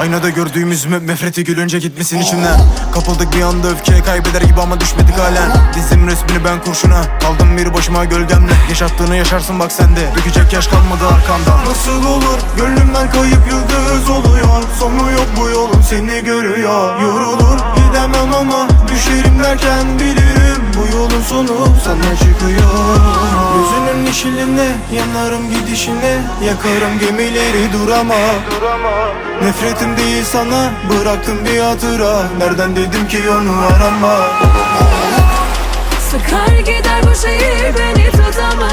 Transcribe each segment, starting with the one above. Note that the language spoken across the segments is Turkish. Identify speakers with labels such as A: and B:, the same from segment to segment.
A: Aynada gördüğümüz me nefreti gülünce gitmesin içimden. Kapıldık bir anda öfkeye kaybeder gibi ama düşmedik halen. Dizdim resmini ben kurşuna Kaldım bir başıma gölgemle. Yaşattığını yaşarsın bak sende Dökecek yaş kalmadı arkamda Nasıl olur? Gönlümden kayıp yıldız oluyor. Sonu yok bu yolun seni görüyor. Yorulur gidemem ama düşerim derken bilirim Bu yolun sonu sana çıkıyor. Gözünün yeşiline yanarım gidişine. Yakarım gemileri durama. Nefretim değil sana bıraktım bir hatıra. Nereden dedim ki onu arama?
B: Sıkar gider bu şehir beni tutamaz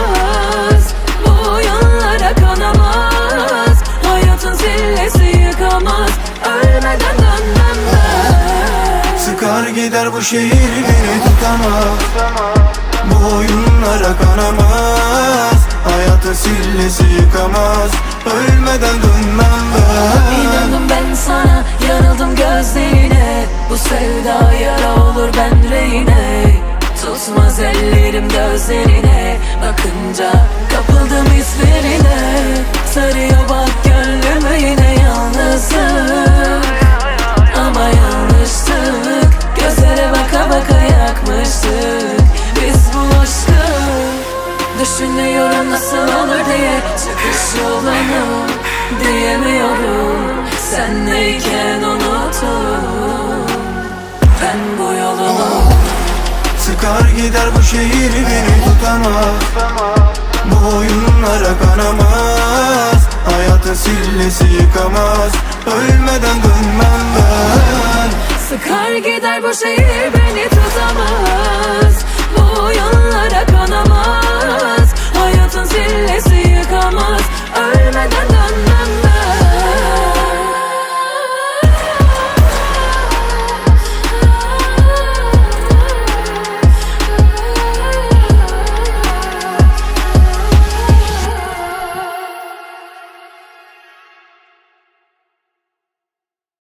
A: Sıkar gider bu şehir beni tutamaz. Bu oyunlara kanamaz. Hayatı sillesi yıkamaz. Ölmeden dönmem ben
B: İnandım ben sana yanıldım gözlerine. Bu sevda yara olur ben reyne Tutmaz ellerim gözlerine. Bakınca kapıldım hislerine Düşünüyorum nasıl olur diye Çıkış yolunu Diyemiyorum. Senleyken unutup Ben bu yolunu
A: Sıkar gider bu şehir beni tutamaz. Bu oyunlara kanamaz. Hayatı sillesi yıkamaz. Ölmeden dönmem ben.
B: Sıkar gider bu şehir beni tutamaz. Bu yollara kanamaz